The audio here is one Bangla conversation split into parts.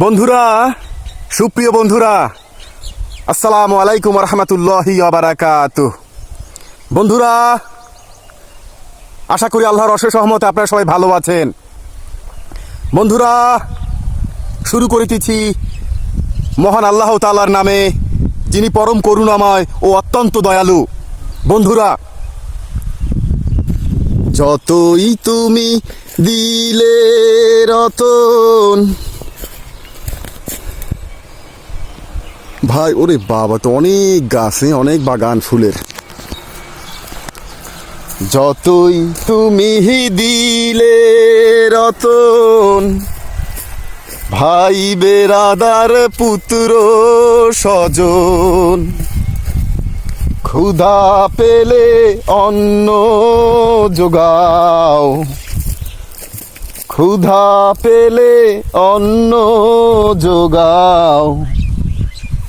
বন্ধুরা, সুপ্রিয় বন্ধুরা, আসসালামু আলাইকুম রহমতুল্লাহি আবারাকাত বন্ধুরা, আশা করি আল্লাহর অশেষ সহমতে আপনারা সবাই ভালো আছেন। বন্ধুরা, শুরু করিতেছি মহান আল্লাহ তালার নামে, যিনি পরম করুণাময় ও অত্যন্ত দয়ালু। বন্ধুরা, যতই তুমি দিলে রতন ভাই, ওরে বাবা, তো অনেক গাছে অনেক বাগান ফুলের। যতই তুমি দিলে রতন ভাই বেরাদার পুত্র স্বজন, ক্ষুধা পেলে অন্ন যোগাও। ক্ষুধা পেলে অন্ন যোগাও।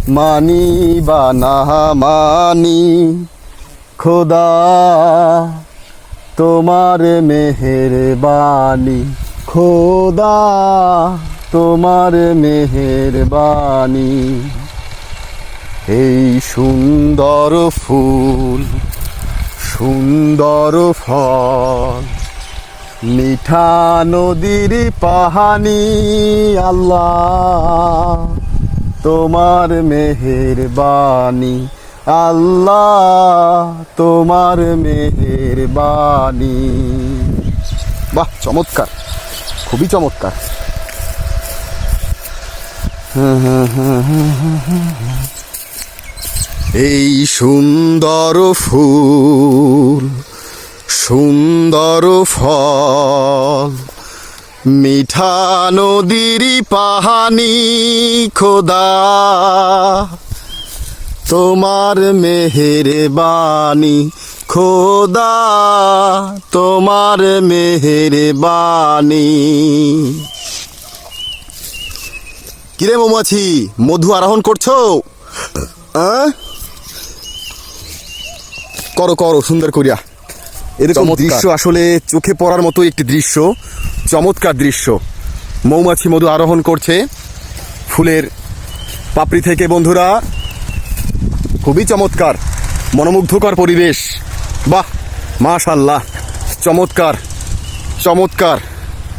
মানি বা না মানি, খোদা তোমার মেহেরবানি খোদা তোমার মেহেরবানি এই সুন্দর ফুল, সুন্দর ফল, মিঠা নদীর পাহানি, আল্লাহ। তোমার মেহেরবানি। আল্লাহ তোমার মেহেরবানি। বাহ চমৎকার। খুবই চমৎকার। এই সুন্দর ফুল সুন্দর ফল মিঠা নদীর পাহানি, খোদা। তোমার মেহের বাণী খোদা। তোমার মেহের বাণী কিরে মৌমাছি, মধু আরোহণ করছ? করো করো, সুন্দর করিয়া। এরকম দৃশ্য আসলে চোখে পড়ার মতো একটি দৃশ্য চমৎকার দৃশ্য। মৌমাছি মধু আরোহণ করছে। ফুলের পাপড়ি থেকে বন্ধুরা খুবই চমৎকার মনোমুগ্ধকর পরিবেশ। বাহ মাশাল্লাহ চমৎকার চমৎকার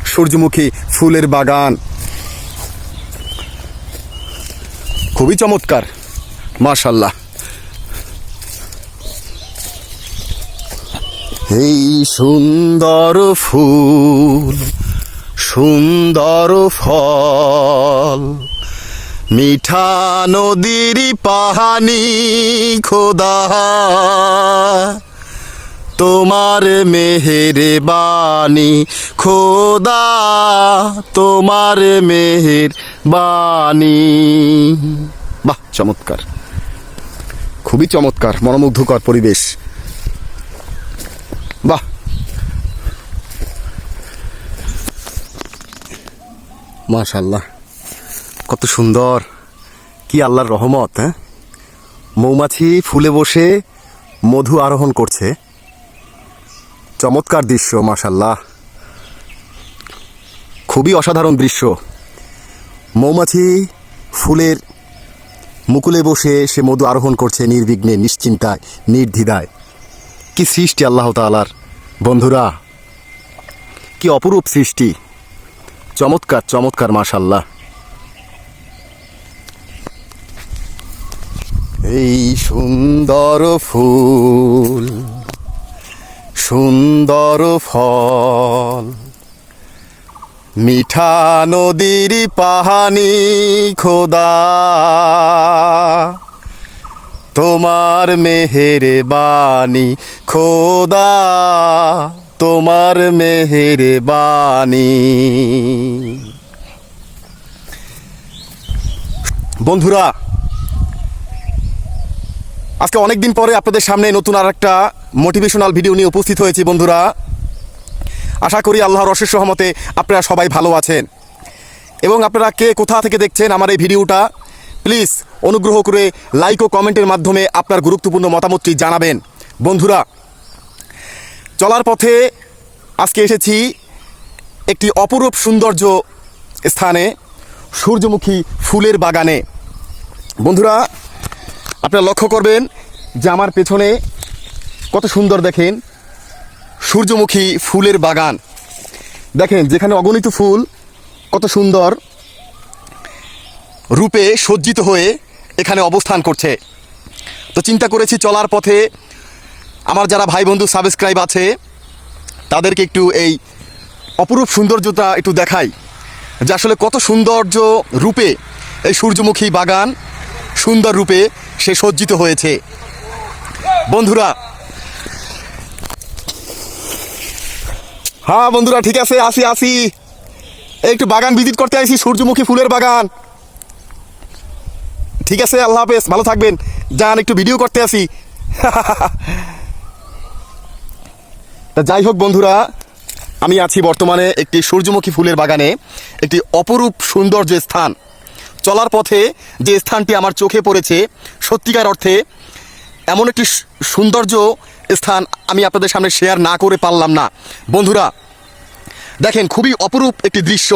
সূর্যমুখী ফুলের বাগান। খুবই চমৎকার মাশাল্লাহ এই সুন্দর ফুল, সুন্দর ফল, মিঠা নদীর পাহানি খোদা, তোমার মেহের বাণী খোদা, তোমার মেহের বাণী বাহ, চমৎকার। খুবই চমৎকার, মনোমুগ্ধকর পরিবেশ। বাহ। মাশাল্লাহ কত সুন্দর। কি আল্লাহর রহমত হ্যাঁ? মৌমাছি ফুলে বসে মধু আরোহণ করছে। চমৎকার দৃশ্য মাশাল্লাহ খুবই অসাধারণ দৃশ্য। মৌমাছি ফুলের মুকুলে বসে সে মধু আরোহণ করছে নির্বিঘ্নে, নিশ্চিন্তায়, নির্দ্বিধায়। কি সৃষ্টি আল্লাহ তালার বন্ধুরা, কি অপরূপ সৃষ্টি। চমৎকার চমৎকার মাশাল্লাহ এই সুন্দর ফুল, সুন্দর ফল, মিঠা নদীর পাহানি খোদা। তোমার মেহের বাণী খোদা, তোমার মেহের বাণী বন্ধুরা, আজকে অনেক দিন পরে আপনাদের সামনে নতুন আর একটা মোটিভেশনাল ভিডিও নিয়ে উপস্থিত হয়েছি বন্ধুরা। আশা করি আল্লাহর অশেষ সহমতে আপনারা সবাই ভালো আছেন। এবং আপনারা কে কোথা থেকে দেখছেন আমার এই ভিডিওটা প্লিজ অনুগ্রহ করে লাইক ও কমেন্টের মাধ্যমে আপনার গুরুত্বপূর্ণ মতামতটি জানাবেন। বন্ধুরা, চলার পথে আজকে এসেছি একটি অপরূপ সৌন্দর্য স্থানে, সূর্যমুখী ফুলের বাগানে। বন্ধুরা, আপনারা লক্ষ্য করবেন যে আমার পেছনে কত সুন্দর দেখেন সূর্যমুখী ফুলের বাগান। দেখেন, যেখানে অগণিত ফুল, কত সুন্দর। রূপে সজ্জিত হয়ে এখানে অবস্থান করছে। তো চিন্তা করেছি চলার পথে আমার যারা ভাই বন্ধু সাবস্ক্রাইব আছে, তাদেরকে একটু এই অপরূপ সৌন্দর্যটা একটু দেখাই। যে আসলে কত সৌন্দর্য রূপে এই সূর্যমুখী বাগান সুন্দর রূপে সে সজ্জিত হয়েছে। বন্ধুরা হ্যাঁ বন্ধুরা, ঠিক আছে, আসি আসি। একটু বাগান ভিজিট করতে আইছি, সূর্যমুখী ফুলের বাগান। ঠিক আছে, আল্লাহ হাফেজ, ভালো থাকবেন। যান, একটু ভিডিও করতে আসি। তা যাই হোক বন্ধুরা, আমি আছি বর্তমানে একটি সূর্যমুখী ফুলের বাগানে, একটি অপরূপ সৌন্দর্য স্থান। চলার পথে যে স্থানটি আমার চোখে পড়েছে, সত্যিকার অর্থে এমন একটি সৌন্দর্য স্থান আমি আপনাদের সামনে শেয়ার না করে পারলাম না। বন্ধুরা, দেখেন, খুবই অপরূপ একটি দৃশ্য।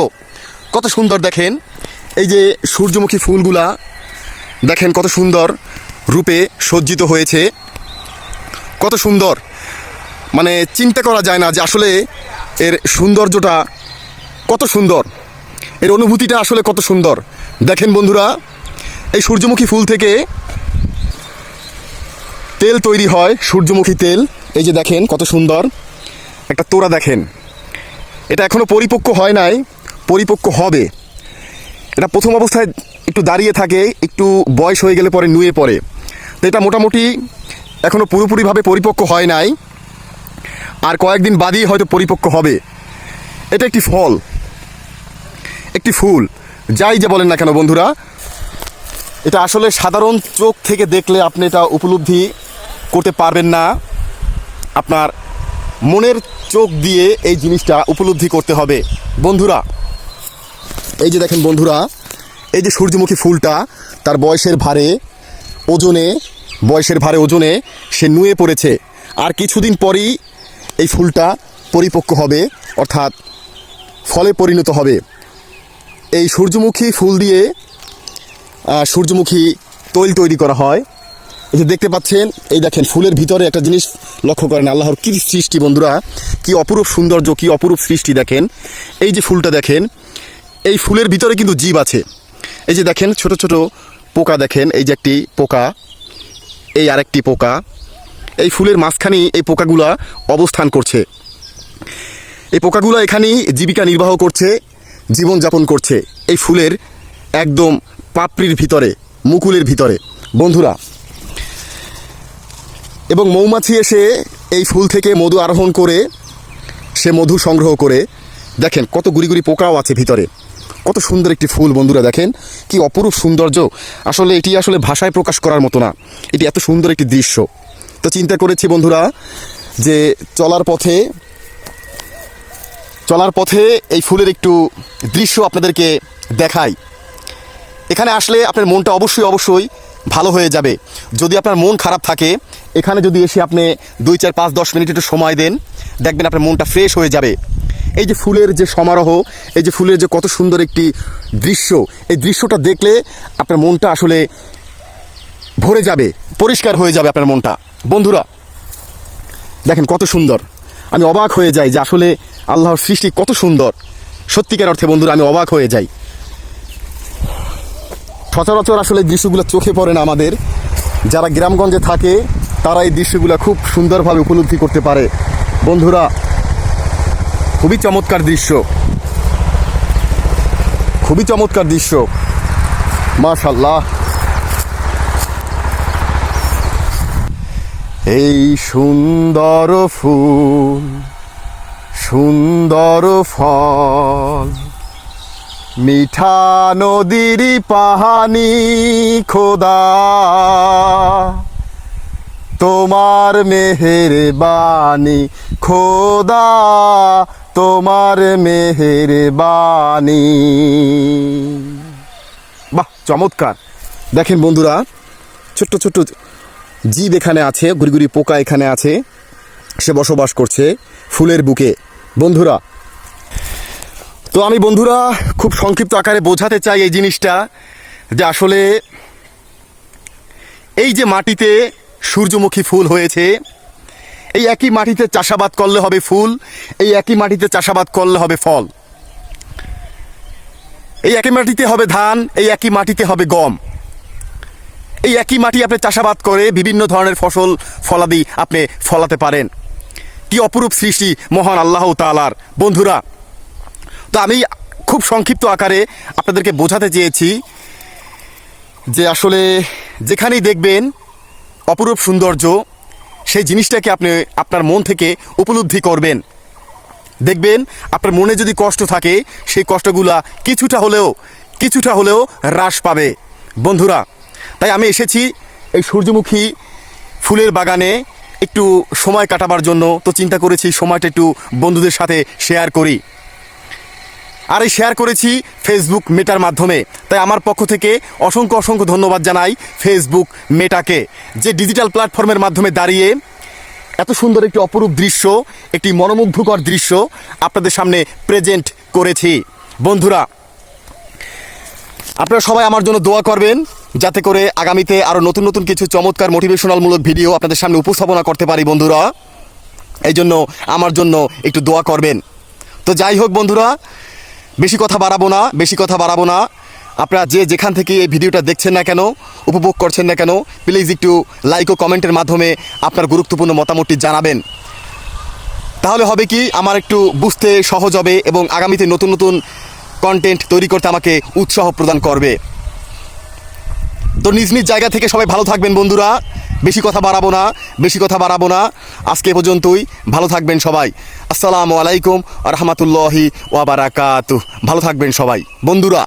কত সুন্দর দেখেন, এই যে সূর্যমুখী ফুলগুলা দেখেন কত সুন্দর রূপে সজ্জিত হয়েছে। কত সুন্দর। মানে চিন্তা করা যায় না যে আসলে এর সৌন্দর্যটা কত সুন্দর। এর অনুভূতিটা আসলে কত সুন্দর। দেখেন বন্ধুরা, এই সূর্যমুখী ফুল থেকে তেল তৈরি হয়, সূর্যমুখী তেল। এই যে দেখেন কত সুন্দর। একটা তোড়া দেখেন। এটা এখনও পরিপক্ক হয় নাই, পরিপক্ক হবে। এটা প্রথম অবস্থায় একটু দাঁড়িয়ে থাকে, একটু বয়স হয়ে গেলে পরে নুয়ে পড়ে। তো এটা মোটামুটি এখনও পুরোপুরিভাবে পরিপক্ক হয় নাই। আর কয়েকদিন বাদই হয়তো পরিপক্ক হবে। এটা একটি ফল, একটি ফুল, যাই যে বলেন না কেন বন্ধুরা। এটা আসলে সাধারণ চোখ থেকে দেখলে আপনি এটা উপলব্ধি করতে পারবেন না। আপনার মনের চোখ দিয়ে এই জিনিসটা উপলব্ধি করতে হবে। বন্ধুরা এই যে দেখেন বন্ধুরা, এই যে সূর্যমুখী ফুলটা, তার বয়সের ভারে, ওজনে, বয়সের ভারে ওজনে সে নুয়ে পড়েছে। আর কিছুদিন পরই এই ফুলটা পরিপক্ক হবে, অর্থাৎ ফলে পরিণত হবে। এই সূর্যমুখী ফুল দিয়ে সূর্যমুখী তৈল তৈরি করা হয়। এই যে দেখতে পাচ্ছেন, এই দেখেন ফুলের ভিতরে একটা জিনিস লক্ষ্য করেন, আল্লাহর কী সৃষ্টি বন্ধুরা, কি অপরূপ সৌন্দর্য, কি অপরূপ সৃষ্টি দেখেন। এই যে ফুলটা দেখেন এই ফুলের ভিতরে কিন্তু জীব আছে। এই যে দেখেন, ছোট ছোট পোকা দেখেন, এই যে একটি পোকা, এই আরেকটি পোকা। এই ফুলের মাঝখানেই এই পোকাগুলা অবস্থান করছে। এই পোকাগুলো এখানেই জীবিকা নির্বাহ করছে, জীবনযাপন করছে। এই ফুলের একদম পাপড়ির ভিতরে, মুকুলের ভিতরে। বন্ধুরা, এবং মৌমাছি এসে এই ফুল থেকে মধু আরোহণ করে, সে মধু সংগ্রহ করে, দেখেন কত গুড়ি গুড়ি পোকাও আছে ভিতরে। কত সুন্দর একটি ফুল বন্ধুরা দেখেন, কি অপরূপ সৌন্দর্য। আসলে এটি আসলে ভাষায় প্রকাশ করার মতো না, এটি এত সুন্দর একটি দৃশ্য। তো চিন্তা করেছি বন্ধুরা, যে চলার পথে চলার পথে এই ফুলের একটু দৃশ্য আপনাদেরকে দেখাই। এখানে আসলে আপনার মনটা অবশ্যই অবশ্যই ভালো হয়ে যাবে। যদি আপনার মন খারাপ থাকে, এখানে যদি এসে আপনি দুই, চার, পাঁচ, দশ মিনিট একটু সময় দেন দেখবেন আপনার মনটা ফ্রেশ হয়ে যাবে। এই যে ফুলের যে সমারোহ, এই যে ফুলের যে কত সুন্দর একটি দৃশ্য, এই দৃশ্যটা দেখলে আপনার মনটা আসলে ভরে যাবে, পরিষ্কার হয়ে যাবে আপনার মনটা। বন্ধুরা, দেখেন কত সুন্দর। আমি অবাক হয়ে যাই যে আসলে আল্লাহর সৃষ্টি কত সুন্দর। সত্যিকার অর্থে বন্ধুরা, আমি অবাক হয়ে যাই। সচরাচর আসলে দৃশ্যগুলো চোখে পড়ে না আমাদের। যারা গ্রামগঞ্জে থাকে, তারা এই দৃশ্যগুলো খুব সুন্দরভাবে উপলব্ধি করতে পারে। বন্ধুরা, খুবই চমৎকার দৃশ্য। খুবই চমৎকার দৃশ্য। মাশাল্লাহ এই সুন্দর ফুল, সুন্দর ফল, মিঠা নদীর পাহানি খোদা। তোমার মেহের বাণী খোদা তোমার মেহের বাণী বাহ, চমৎকার। দেখেন বন্ধুরা, ছোট্ট ছোট্ট জীব এখানে আছে গুড়ি পোকা এখানে আছে, সে বসবাস করছে ফুলের বুকে। বন্ধুরা, তো আমি বন্ধুরা খুব সংক্ষিপ্ত আকারে বোঝাতে চাই এই জিনিসটা, যে আসলে এই যে মাটিতে সূর্যমুখী ফুল হয়েছে। এই একই মাটিতে চাষাবাদ করলে হবে ফুল, এই একই মাটিতে চাষাবাদ করলে হবে ফল। এই একই মাটিতে হবে ধান, এই একই মাটিতে হবে গম। এই একই মাটি আপনি চাষাবাদ করে বিভিন্ন ধরনের ফসল, ফলাদি আপনি ফলাতে পারেন। কি অপরূপ সৃষ্টি মহান আল্লাহ তালার বন্ধুরা, তো আমি খুব সংক্ষিপ্ত আকারে আপনাদেরকে বোঝাতে চেয়েছি যে আসলে যেখানেই দেখবেন অপরূপ সৌন্দর্য, সেই জিনিসটাকে আপনি আপনার মন থেকে উপলব্ধি করবেন। দেখবেন, আপনার মনে যদি কষ্ট থাকে, সেই কষ্টগুলা কিছুটা হলেও কিছুটা হলেও হ্রাস পাবে। বন্ধুরা, তাই আমি এসেছি এই সূর্যমুখী ফুলের বাগানে একটু সময় কাটাবার জন্য। তো চিন্তা করেছি, সময়টা একটু বন্ধুদের সাথে শেয়ার করি। আর এই শেয়ার করেছি ফেসবুক মেটার মাধ্যমে। তাই আমার পক্ষ থেকে অসংখ্য অসংখ্য ধন্যবাদ জানাই ফেসবুক মেটাকে যে ডিজিটাল প্ল্যাটফর্মের মাধ্যমে দাঁড়িয়ে এত সুন্দর একটি অপরূপ দৃশ্য, একটি মনোমুগ্ধকর দৃশ্য আপনাদের সামনে প্রেজেন্ট করেছি। বন্ধুরা, আপনারা সবাই আমার জন্য দোয়া করবেন যাতে করে আগামীতে আরও নতুন নতুন কিছু চমৎকার মোটিভেশনালমূলক ভিডিও আপনাদের সামনে উপস্থাপনা করতে পারি বন্ধুরা। এই জন্য আমার জন্য একটু দোয়া করবেন। তো যাই হোক বন্ধুরা, বেশি কথা বাড়াবো না, বেশি কথা বাড়াবো না। আপনারা যে যেখান থেকে এই ভিডিওটা দেখছেন না কেন, উপভোগ করছেন না কেন প্লিজ একটু লাইক ও কমেন্টের মাধ্যমে আপনার গুরুত্বপূর্ণ মতামতটি জানাবেন। তাহলে হবে কি, আমার একটু বুঝতে সহজ হবে এবং আগামীতে নতুন নতুন কন্টেন্ট তৈরি করতে আমাকে উৎসাহ প্রদান করবে। তো নিজ নিজ জায়গা থেকে সবাই ভালো থাকবেন বন্ধুরা, বেশি কথা বাড়াবো না, বেশি কথা বাড়াবো না, আজকে পর্যন্তই, ভালো থাকবেন সবাই। আসসালামু আলাইকুম রহমতুল্লাহি ওয়াবারাকাতু ভালো থাকবেন সবাই। বন্ধুরা